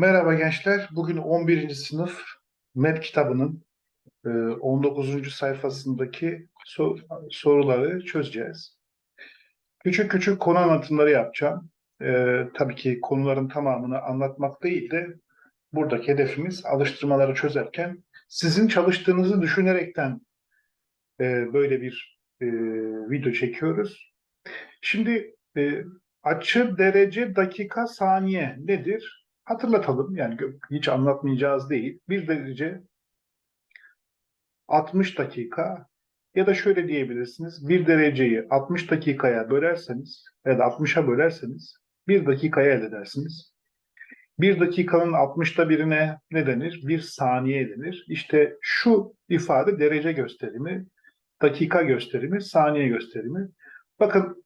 Merhaba gençler. Bugün 11. sınıf MET kitabının e, 19. sayfasındaki sor- soruları çözeceğiz. Küçük küçük konu anlatımları yapacağım. E, tabii ki konuların tamamını anlatmak değil de buradaki hedefimiz alıştırmaları çözerken sizin çalıştığınızı düşünerekten e, böyle bir e, video çekiyoruz. Şimdi e, açı, derece, dakika, saniye nedir? Hatırlatalım yani hiç anlatmayacağız değil. Bir derece 60 dakika ya da şöyle diyebilirsiniz. Bir dereceyi 60 dakikaya bölerseniz ya da 60'a bölerseniz bir dakikaya elde edersiniz. Bir dakikanın 60'ta birine ne denir? Bir saniye denir. İşte şu ifade derece gösterimi, dakika gösterimi, saniye gösterimi. Bakın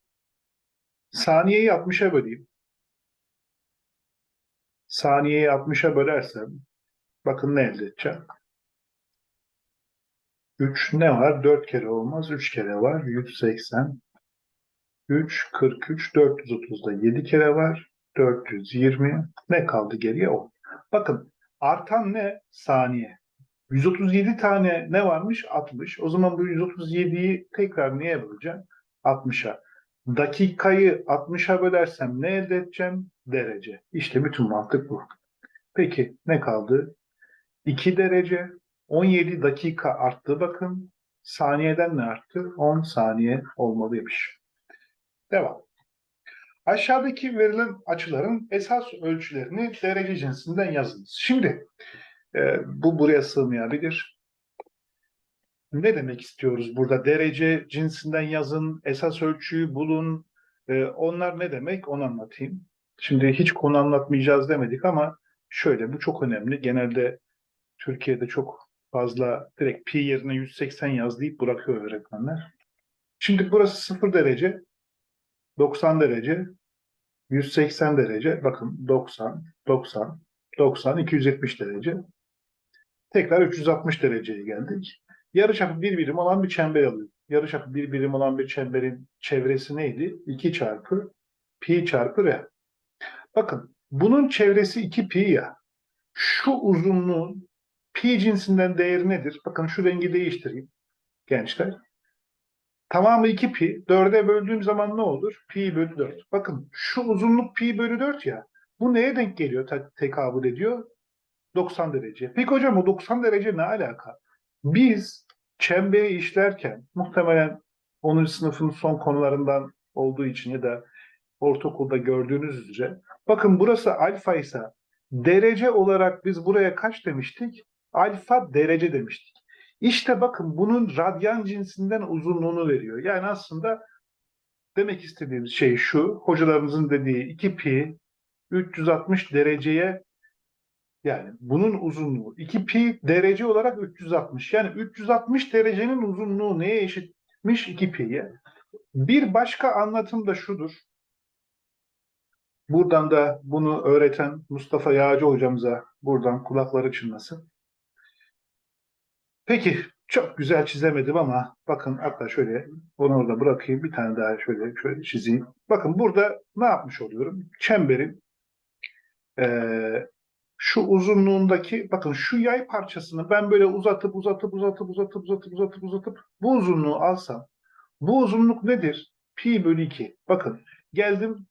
saniyeyi 60'a böleyim. Saniyeyi 60'a bölersem bakın ne elde edeceğim? 3 ne var? 4 kere olmaz. 3 kere var. 180. 3, 43, 430'da 7 kere var. 420. Ne kaldı geriye? 10. Bakın artan ne? Saniye. 137 tane ne varmış? 60. O zaman bu 137'yi tekrar neye böleceğim? 60'a. Dakikayı 60'a bölersem ne elde edeceğim? Derece. İşte bütün mantık bu. Peki ne kaldı? 2 derece 17 dakika arttı bakın. Saniyeden ne arttı? 10 saniye olmalıymış. Devam. Aşağıdaki verilen açıların esas ölçülerini derece cinsinden yazınız. Şimdi e, bu buraya sığmayabilir. Ne demek istiyoruz burada? Derece cinsinden yazın, esas ölçüyü bulun. E, onlar ne demek? Onu anlatayım. Şimdi hiç konu anlatmayacağız demedik ama şöyle bu çok önemli. Genelde Türkiye'de çok fazla direkt pi yerine 180 yaz deyip bırakıyor öğretmenler. Şimdi burası 0 derece, 90 derece, 180 derece. Bakın 90, 90, 90, 270 derece. Tekrar 360 dereceye geldik. Yarıçapı bir birim olan bir çember alıyor. Yarıçapı bir birim olan bir çemberin çevresi neydi? 2 çarpı pi çarpı r. Bakın bunun çevresi 2 pi ya. Şu uzunluğun pi cinsinden değeri nedir? Bakın şu rengi değiştireyim gençler. Tamamı 2 pi. 4'e böldüğüm zaman ne olur? Pi bölü 4. Bakın şu uzunluk pi bölü 4 ya. Bu neye denk geliyor? te- tekabül ediyor. 90 derece. Peki hocam o 90 derece ne alaka? Biz çemberi işlerken muhtemelen 10. sınıfın son konularından olduğu için ya da ortaokulda gördüğünüz üzere bakın burası alfa ise derece olarak biz buraya kaç demiştik? Alfa derece demiştik. İşte bakın bunun radyan cinsinden uzunluğunu veriyor. Yani aslında demek istediğimiz şey şu. Hocalarımızın dediği 2 pi 360 dereceye yani bunun uzunluğu 2 pi derece olarak 360. Yani 360 derecenin uzunluğu neye eşitmiş? 2 pi'ye. Bir başka anlatım da şudur. Buradan da bunu öğreten Mustafa Yağcı hocamıza buradan kulakları çınlasın. Peki çok güzel çizemedim ama bakın hatta şöyle onu orada bırakayım bir tane daha şöyle şöyle çizeyim. Bakın burada ne yapmış oluyorum? Çemberin eee, şu uzunluğundaki bakın şu yay parçasını ben böyle uzatıp uzatıp uzatıp uzatıp uzatıp uzatıp uzatıp bu uzunluğu alsam bu uzunluk nedir? Pi bölü 2. Bakın geldim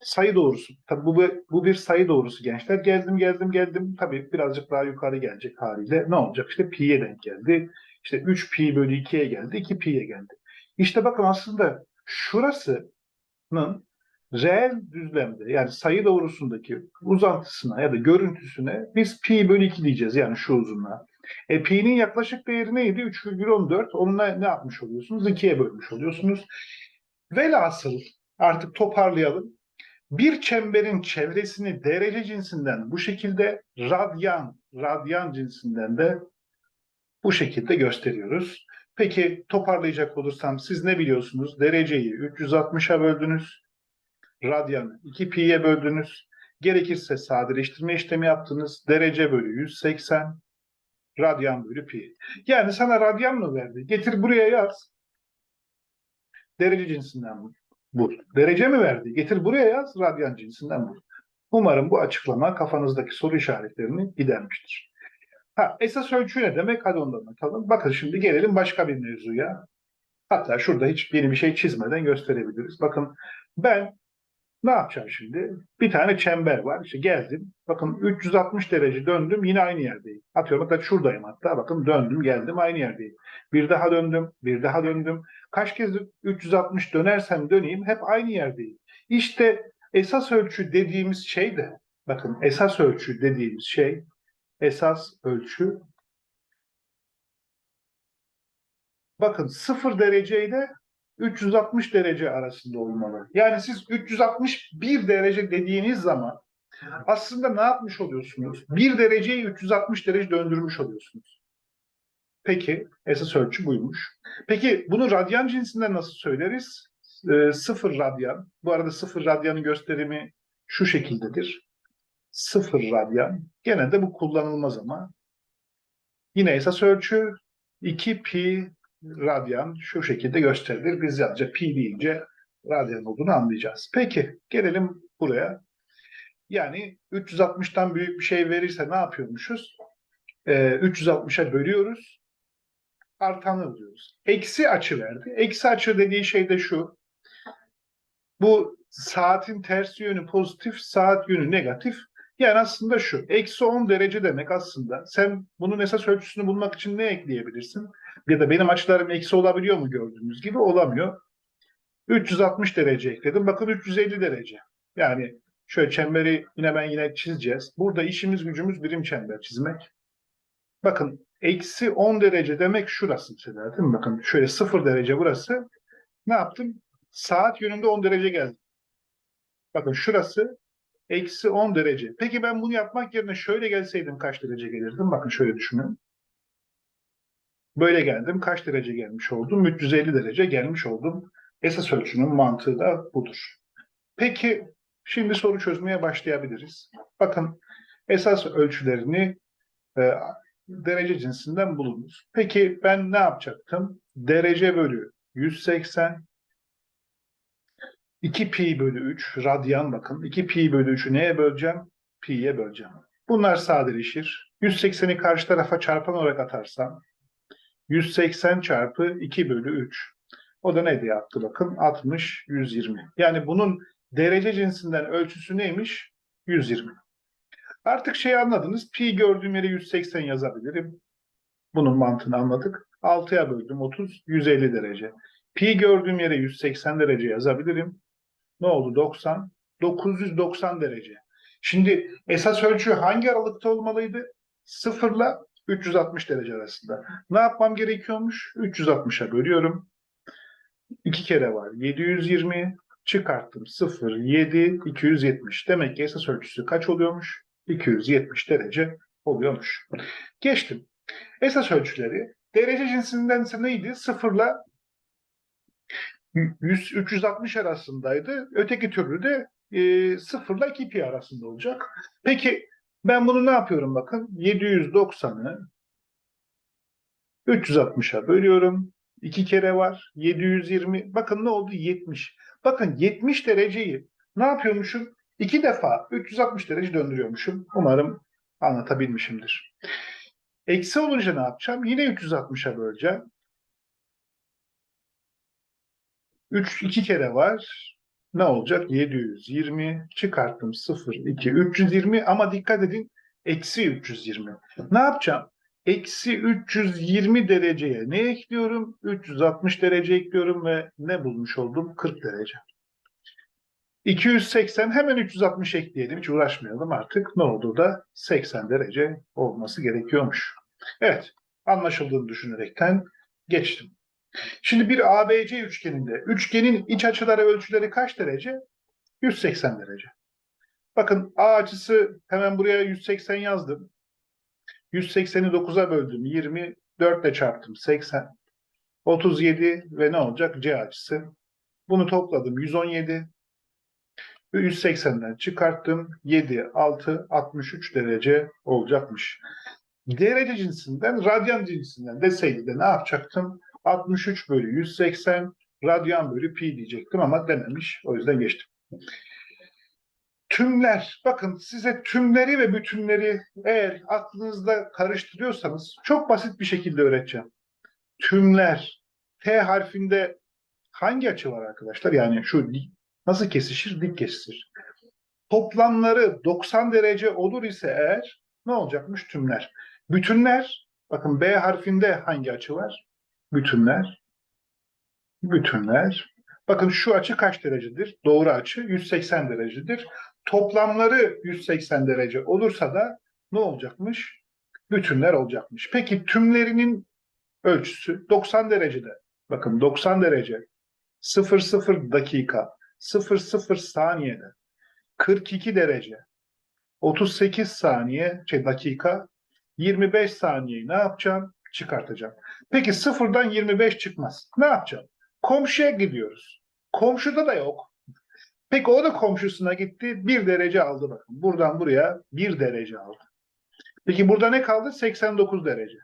sayı doğrusu. Tabii bu, bu bir sayı doğrusu gençler. Geldim geldim geldim. Tabii birazcık daha yukarı gelecek haliyle. Ne olacak? İşte pi'ye denk geldi. İşte 3 pi bölü 2'ye geldi. 2 pi'ye geldi. İşte bakın aslında şurasının reel düzlemde yani sayı doğrusundaki uzantısına ya da görüntüsüne biz pi bölü 2 diyeceğiz yani şu uzunluğa. E pi'nin yaklaşık değeri neydi? 3,14. Onunla ne yapmış oluyorsunuz? 2'ye bölmüş oluyorsunuz. Velhasıl artık toparlayalım. Bir çemberin çevresini derece cinsinden bu şekilde radyan, radyan cinsinden de bu şekilde gösteriyoruz. Peki toparlayacak olursam siz ne biliyorsunuz? Dereceyi 360'a böldünüz. Radyanı 2 pi'ye böldünüz. Gerekirse sadeleştirme işlemi yaptınız. Derece bölü 180. Radyan bölü pi. Yani sana radyan mı verdi? Getir buraya yaz. Derece cinsinden bu. Bul. Derece mi verdi? Getir buraya yaz. Radyan cinsinden bul. Umarım bu açıklama kafanızdaki soru işaretlerini gidermiştir. Ha, esas ölçü ne demek? Hadi ondan bakalım. Bakın şimdi gelelim başka bir mevzuya. Hatta şurada hiç yeni bir şey çizmeden gösterebiliriz. Bakın ben ne yapacağım şimdi? Bir tane çember var. İşte geldim. Bakın 360 derece döndüm. Yine aynı yerdeyim. Atıyorum hatta şuradayım hatta. Bakın döndüm geldim aynı yerdeyim. Bir daha döndüm. Bir daha döndüm. Kaç kez 360 dönersem döneyim hep aynı yerdeyim. İşte esas ölçü dediğimiz şey de bakın esas ölçü dediğimiz şey esas ölçü bakın 0 dereceyle 360 derece arasında olmalı. Yani siz 361 derece dediğiniz zaman aslında ne yapmış oluyorsunuz? 1 dereceyi 360 derece döndürmüş oluyorsunuz. Peki esas ölçü buymuş. Peki bunu radyan cinsinden nasıl söyleriz? E, sıfır radyan. Bu arada sıfır radyanın gösterimi şu şekildedir. Sıfır radyan. Gene de bu kullanılmaz ama. Yine esas ölçü 2 pi radyan şu şekilde gösterilir. Biz yalnızca pi deyince radyan olduğunu anlayacağız. Peki gelelim buraya. Yani 360'tan büyük bir şey verirse ne yapıyormuşuz? Ee, 360'a bölüyoruz. Artanı alıyoruz. Eksi açı verdi. Eksi açı dediği şey de şu. Bu saatin tersi yönü pozitif, saat yönü negatif. Yani aslında şu. Eksi 10 derece demek aslında. Sen bunun esas ölçüsünü bulmak için ne ekleyebilirsin? Ya da benim açılarım eksi olabiliyor mu gördüğünüz gibi? Olamıyor. 360 derece ekledim. Bakın 350 derece. Yani şöyle çemberi yine ben yine çizeceğiz. Burada işimiz gücümüz birim çember çizmek. Bakın eksi 10 derece demek şurası mesela değil mi? Bakın şöyle 0 derece burası. Ne yaptım? Saat yönünde 10 derece geldi. Bakın şurası eksi 10 derece. Peki ben bunu yapmak yerine şöyle gelseydim kaç derece gelirdim? Bakın şöyle düşünün. Böyle geldim. Kaç derece gelmiş oldum? 350 derece gelmiş oldum. Esas ölçünün mantığı da budur. Peki şimdi soru çözmeye başlayabiliriz. Bakın esas ölçülerini e, derece cinsinden bulunuz. Peki ben ne yapacaktım? Derece bölü 180 2 pi bölü 3 radyan bakın. 2 pi bölü 3'ü neye böleceğim? Pi'ye böleceğim. Bunlar sadeleşir. 180'i karşı tarafa çarpan olarak atarsam 180 çarpı 2 bölü 3. O da ne diye yaptı bakın? 60, 120. Yani bunun derece cinsinden ölçüsü neymiş? 120. Artık şey anladınız. Pi gördüğüm yere 180 yazabilirim. Bunun mantığını anladık. 6'ya böldüm 30, 150 derece. Pi gördüğüm yere 180 derece yazabilirim. Ne oldu? 90. 990 derece. Şimdi esas ölçü hangi aralıkta olmalıydı? 0 ile 360 derece arasında. Ne yapmam gerekiyormuş? 360'a bölüyorum. 2 kere var. 720 çıkarttım. 0, 7, 270. Demek ki esas ölçüsü kaç oluyormuş? 270 derece oluyormuş. Geçtim. Esas ölçüleri derece cinsinden neydi? 0 ile 100, 360 arasındaydı. Öteki türlü de e, 0 ile 2 pi arasında olacak. Peki ben bunu ne yapıyorum bakın? 790'ı 360'a bölüyorum. 2 kere var. 720. Bakın ne oldu? 70. Bakın 70 dereceyi ne yapıyormuşum? 2 defa 360 derece döndürüyormuşum. Umarım anlatabilmişimdir. Eksi olunca ne yapacağım? Yine 360'a böleceğim. 3 2 kere var. Ne olacak? 720 çıkarttım 0 2 320 ama dikkat edin eksi 320. Ne yapacağım? Eksi 320 dereceye ne ekliyorum? 360 derece ekliyorum ve ne bulmuş oldum? 40 derece. 280 hemen 360 ekleyelim. Hiç uğraşmayalım artık. Ne oldu da 80 derece olması gerekiyormuş. Evet. Anlaşıldığını düşünerekten geçtim. Şimdi bir ABC üçgeninde üçgenin iç açıları ölçüleri kaç derece? 180 derece. Bakın A açısı hemen buraya 180 yazdım. 180'i 9'a böldüm. 20, 4 ile çarptım. 80. 37 ve ne olacak? C açısı. Bunu topladım. 117. 180'den çıkarttım. 7, 6, 63 derece olacakmış. Derece cinsinden, radyan cinsinden deseydi de ne yapacaktım? 63 bölü 180 radyan bölü pi diyecektim ama dememiş. O yüzden geçtim. Tümler, bakın size tümleri ve bütünleri eğer aklınızda karıştırıyorsanız çok basit bir şekilde öğreteceğim. Tümler, T harfinde hangi açı var arkadaşlar? Yani şu nasıl kesişir? Dik kesişir. Toplamları 90 derece olur ise eğer ne olacakmış tümler? Bütünler, bakın B harfinde hangi açı var? Bütünler, bütünler. Bakın şu açı kaç derecedir? Doğru açı 180 derecedir. Toplamları 180 derece olursa da ne olacakmış? Bütünler olacakmış. Peki tümlerinin ölçüsü 90 derecede. Bakın 90 derece 00 dakika 00 saniyede 42 derece 38 saniye şey dakika 25 saniyeyi ne yapacağım? Çıkartacağım. Peki sıfırdan 25 çıkmaz. Ne yapacağım? Komşuya gidiyoruz. Komşuda da yok. Peki o da komşusuna gitti. Bir derece aldı bakın. Buradan buraya bir derece aldı. Peki burada ne kaldı? 89 derece.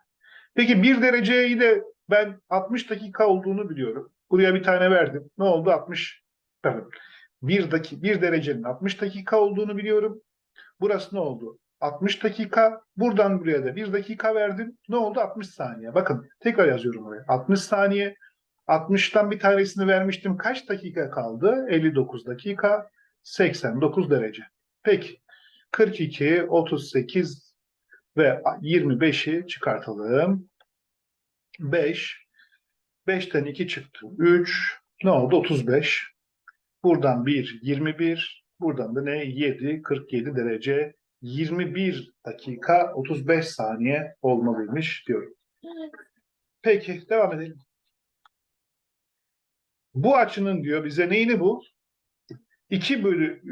Peki bir dereceyi de ben 60 dakika olduğunu biliyorum. Buraya bir tane verdim. Ne oldu? 60 pardon. Bir, daki, bir derecenin 60 dakika olduğunu biliyorum. Burası ne oldu? 60 dakika. Buradan buraya da bir dakika verdim. Ne oldu? 60 saniye. Bakın tekrar yazıyorum oraya. 60 saniye. 60'tan bir tanesini vermiştim. Kaç dakika kaldı? 59 dakika. 89 derece. Peki. 42, 38 ve 25'i çıkartalım. 5. 5'ten 2 çıktı. 3. Ne oldu? 35. Buradan 1, 21. Buradan da ne? 7, 47 derece. 21 dakika 35 saniye olmalıymış diyorum. Peki devam edelim. Bu açının diyor bize neyini bu? 2 bölü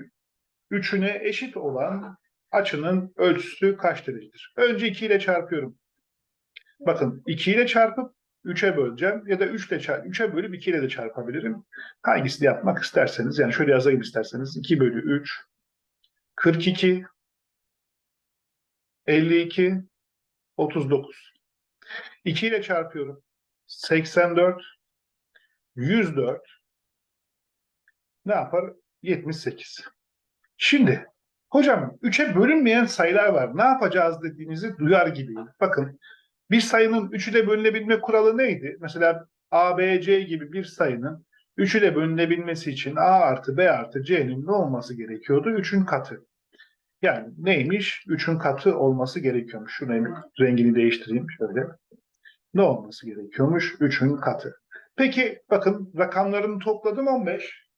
3'üne eşit olan açının ölçüsü kaç derecedir? Önce 2 ile çarpıyorum. Bakın 2 ile çarpıp 3'e böleceğim ya da 3 ile çarp 3'e bölüp 2 ile de çarpabilirim. Hangisini yapmak isterseniz yani şöyle yazayım isterseniz 2 bölü 3 42 52 39 2 ile çarpıyorum. 84 104 ne yapar? 78. Şimdi hocam 3'e bölünmeyen sayılar var. Ne yapacağız dediğinizi duyar gibiyim. Bakın bir sayının 3'ü de bölünebilme kuralı neydi? Mesela A, B, C gibi bir sayının 3'ü de bölünebilmesi için A artı B artı C'nin ne olması gerekiyordu? 3'ün katı. Yani neymiş? 3'ün katı olması gerekiyormuş. Şunun rengini değiştireyim şöyle. Ne olması gerekiyormuş? 3'ün katı. Peki bakın rakamlarını topladım 15.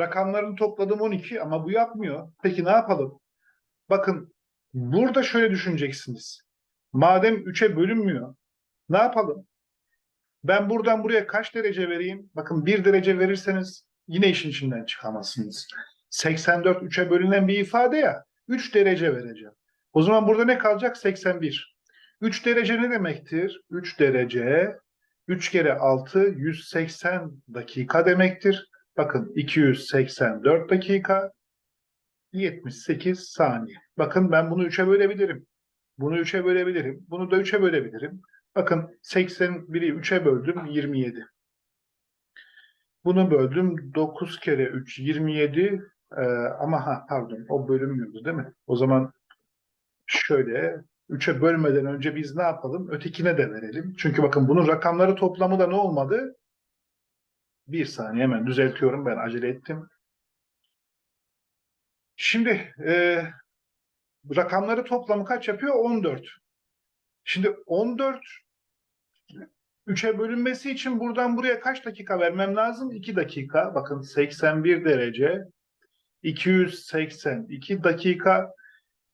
Rakamlarını topladım 12 ama bu yapmıyor. Peki ne yapalım? Bakın burada şöyle düşüneceksiniz. Madem 3'e bölünmüyor ne yapalım? Ben buradan buraya kaç derece vereyim? Bakın 1 derece verirseniz yine işin içinden çıkamazsınız. 84 3'e bölünen bir ifade ya. 3 derece vereceğim. O zaman burada ne kalacak? 81. 3 derece ne demektir? 3 derece 3 kere 6 180 dakika demektir. Bakın 284 dakika 78 saniye. Bakın ben bunu 3'e bölebilirim. Bunu 3'e bölebilirim. Bunu da 3'e bölebilirim. Bakın 81'i 3'e böldüm 27. Bunu böldüm 9 kere 3 27 Ee, ama ha pardon o bölünmüyordu değil mi? O zaman şöyle 3'e bölmeden önce biz ne yapalım? Ötekine de verelim. Çünkü bakın bunun rakamları toplamı da ne olmadı? Bir saniye hemen düzeltiyorum ben acele ettim. Şimdi e, rakamları toplamı kaç yapıyor? 14. Şimdi 14 3'e bölünmesi için buradan buraya kaç dakika vermem lazım? 2 dakika. Bakın 81 derece 282 dakika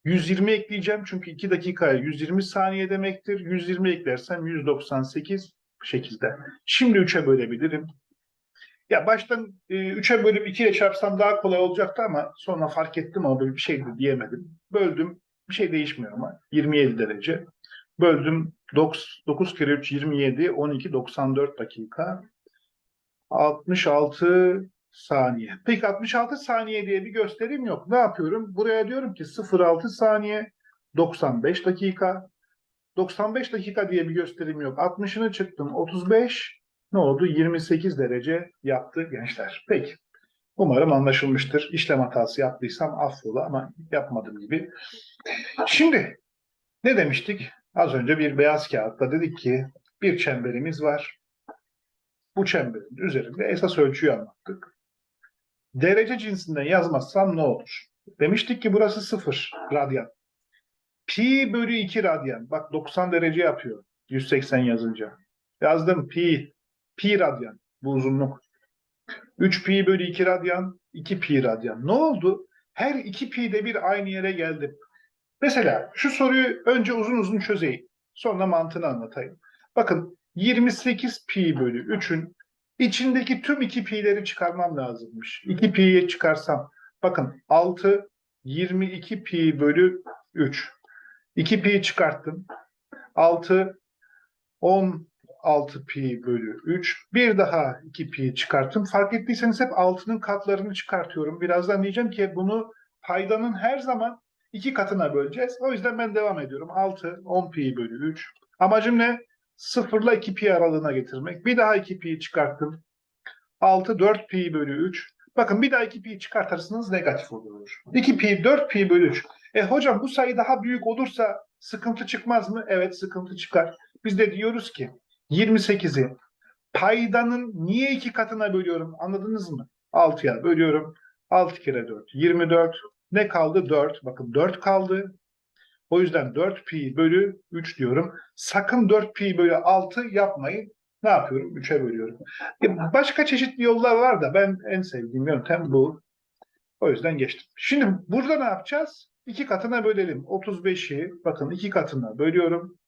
120 ekleyeceğim çünkü 2 dakikaya 120 saniye demektir. 120 eklersem 198 şekilde. Şimdi 3'e bölebilirim. Ya baştan e, 3'e bölüp 2 ile çarpsam daha kolay olacaktı ama sonra fark ettim ama böyle bir şey diyemedim. Böldüm. Bir şey değişmiyor ama. 27 derece. Böldüm 9, 9 kere 3 27 12 94 dakika 66 saniye. Peki 66 saniye diye bir gösterim yok. Ne yapıyorum? Buraya diyorum ki 0,6 saniye 95 dakika 95 dakika diye bir gösterim yok. 60'ını çıktım 35 ne oldu? 28 derece yaptı gençler. Peki. Umarım anlaşılmıştır. İşlem hatası yaptıysam affola ama yapmadım gibi. Şimdi ne demiştik? Az önce bir beyaz kağıtta dedik ki bir çemberimiz var. Bu çemberin üzerinde esas ölçüyü anlattık. Derece cinsinden yazmazsam ne olur? Demiştik ki burası 0 radyan. Pi bölü 2 radyan. Bak 90 derece yapıyor 180 yazınca. Yazdım pi. Pi radyan. Bu uzunluk. 3 pi bölü 2 radyan. 2 pi radyan. Ne oldu? Her 2 pi de bir aynı yere geldim. Mesela şu soruyu önce uzun uzun çözeyim. Sonra mantığını anlatayım. Bakın 28 pi bölü 3'ün içindeki tüm 2 pi'leri çıkarmam lazımmış. 2 pi'yi çıkarsam bakın 6 22 pi bölü 3. 2 pi çıkarttım. 6 16 pi bölü 3. Bir daha 2 pi çıkarttım. Fark ettiyseniz hep 6'nın katlarını çıkartıyorum. Birazdan diyeceğim ki bunu paydanın her zaman iki katına böleceğiz. O yüzden ben devam ediyorum. 6, 10 pi bölü 3. Amacım ne? 0 ile 2 pi aralığına getirmek. Bir daha 2 pi çıkarttım. 6, 4 pi bölü 3. Bakın bir daha 2 pi çıkartırsınız negatif olur. 2 pi, 4 pi bölü 3. E hocam bu sayı daha büyük olursa sıkıntı çıkmaz mı? Evet sıkıntı çıkar. Biz de diyoruz ki 28'i paydanın niye iki katına bölüyorum anladınız mı? 6'ya bölüyorum. 6 kere 4. 24. Ne kaldı? 4. Bakın 4 kaldı. O yüzden 4 pi bölü 3 diyorum. Sakın 4 pi bölü 6 yapmayın. Ne yapıyorum? 3'e bölüyorum. E, Başka çeşitli yollar var da ben en sevdiğim yöntem bu. O yüzden geçtim. Şimdi burada ne yapacağız? İki katına bölelim. 35'i bakın iki katına bölüyorum.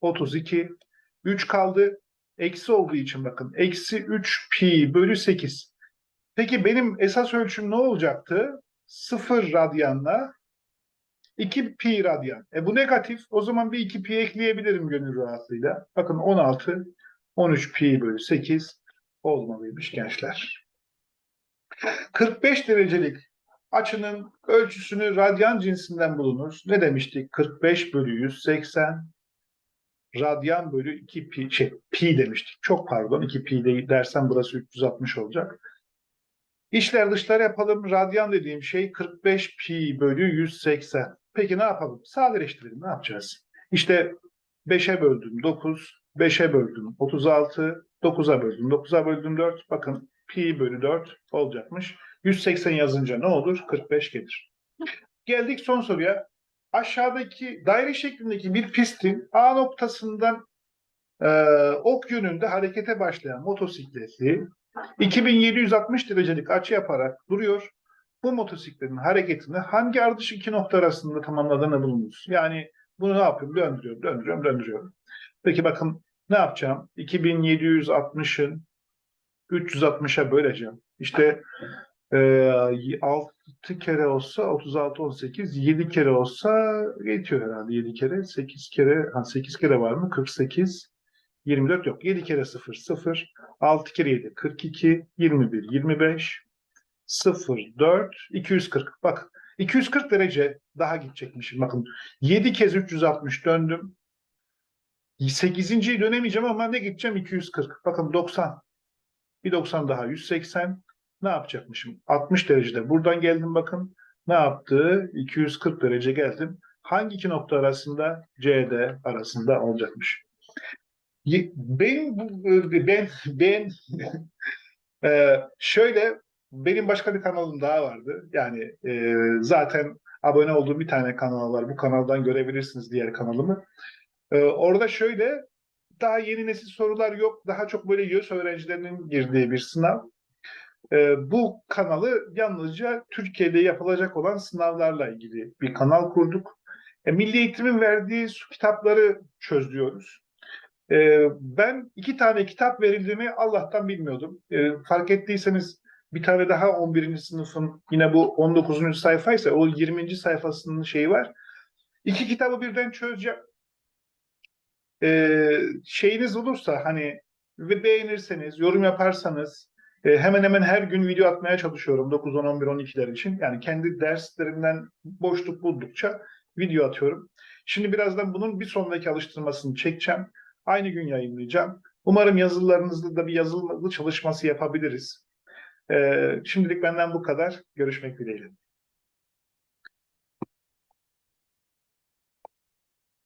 32. 3 kaldı. Eksi olduğu için bakın. Eksi 3 pi bölü 8. Peki benim esas ölçüm ne olacaktı? 0 radyanla 2 pi radyan. E bu negatif. O zaman bir 2 pi ekleyebilirim gönül rahatlığıyla. Bakın 16, 13 pi bölü 8 olmalıymış gençler. 45 derecelik açının ölçüsünü radyan cinsinden bulunur. Ne demiştik? 45 bölü 180 radyan bölü 2 pi, şey, pi demiştik. Çok pardon 2 pi de dersem burası 360 olacak. İşler dışlar yapalım. Radyan dediğim şey 45 pi bölü 180. Peki ne yapalım? Sadeleştirelim. Ne yapacağız? İşte 5'e böldüm 9, 5'e böldüm 36, 9'a böldüm 9'a böldüm 4. Bakın pi bölü 4 olacakmış. 180 yazınca ne olur? 45 gelir. Geldik son soruya. Aşağıdaki daire şeklindeki bir pistin A noktasından e, ok yönünde harekete başlayan motosikleti 2760 derecelik açı yaparak duruyor. Bu motosikletin hareketini hangi ardış iki nokta arasında tamamladığını bulunuz. Yani bunu ne yapıyorum? Döndürüyorum, döndürüyorum, döndürüyorum. Peki bakın ne yapacağım? 2760'ın 360'a böleceğim. İşte e, 6 kere olsa 36, 18, 7 kere olsa yetiyor herhalde 7 kere. 8 kere, ha 8 kere var mı? 48, 24 yok. 7 kere 0, 0. 6 kere 7, 42, 21, 25, 0, 4, 240. Bak 240 derece daha gidecekmişim. Bakın 7 kez 360 döndüm. 8. dönemeyeceğim ama ne gideceğim? 240. Bakın 90. Bir 90 daha 180. Ne yapacakmışım? 60 derecede. Buradan geldim bakın. Ne yaptı? 240 derece geldim. Hangi iki nokta arasında? CD arasında olacakmış. Bu- ben ben e, şöyle benim başka bir kanalım daha vardı. Yani e, zaten abone olduğum bir tane kanal var. Bu kanaldan görebilirsiniz diğer kanalımı. E, orada şöyle daha yeni nesil sorular yok. Daha çok böyle YÖS öğrencilerinin girdiği bir sınav. E, bu kanalı yalnızca Türkiye'de yapılacak olan sınavlarla ilgili bir kanal kurduk. E, Milli Eğitim'in verdiği su kitapları çözüyoruz. E, ben iki tane kitap verildiğini Allah'tan bilmiyordum. E, fark ettiyseniz bir tane daha 11. sınıfın yine bu 19. sayfaysa o 20. sayfasının şeyi var. İki kitabı birden çözeceğim. E, şeyiniz olursa hani ve beğenirseniz, yorum yaparsanız e, hemen hemen her gün video atmaya çalışıyorum 9, 10, 11, 12'ler için. Yani kendi derslerimden boşluk buldukça video atıyorum. Şimdi birazdan bunun bir sonraki alıştırmasını çekeceğim. Aynı gün yayınlayacağım. Umarım yazılarınızda da bir yazılı çalışması yapabiliriz. Ee, şimdilik benden bu kadar. Görüşmek dileğiyle.